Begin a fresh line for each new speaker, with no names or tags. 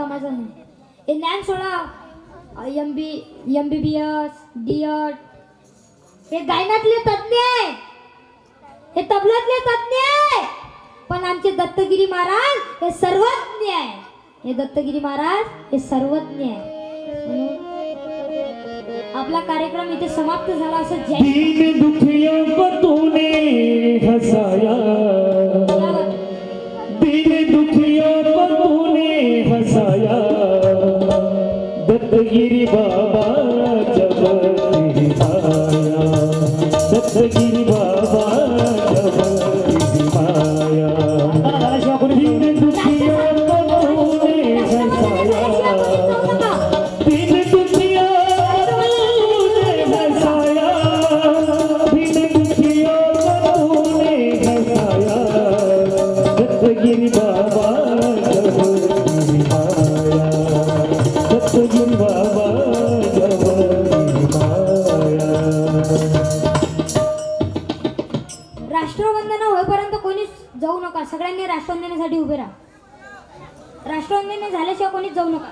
कामाचं नाही हे ज्ञान सोडा. M B M B B S D Ed हे गायनातले तज्ञ आहे हे तबल्यातले तज्ञ आहे पण आमचे दत्तगिरी महाराज हे सर्वज्ञ आहे. हे दत्तगिरी महाराज हे सर्वज्ञ आहे. आपला कार्यक्रम इथे समाप्त झाला असं जय.
दीन दत्तगिरी बाबा जब आया
राष्ट्रवंदना होईपर्यंत कोणीच जाऊ नका. सगळ्यांनी राष्ट्रवंदनेसाठी उभे राहा. राष्ट्रवंदने झाल्याशिवाय कोणीच जाऊ नका.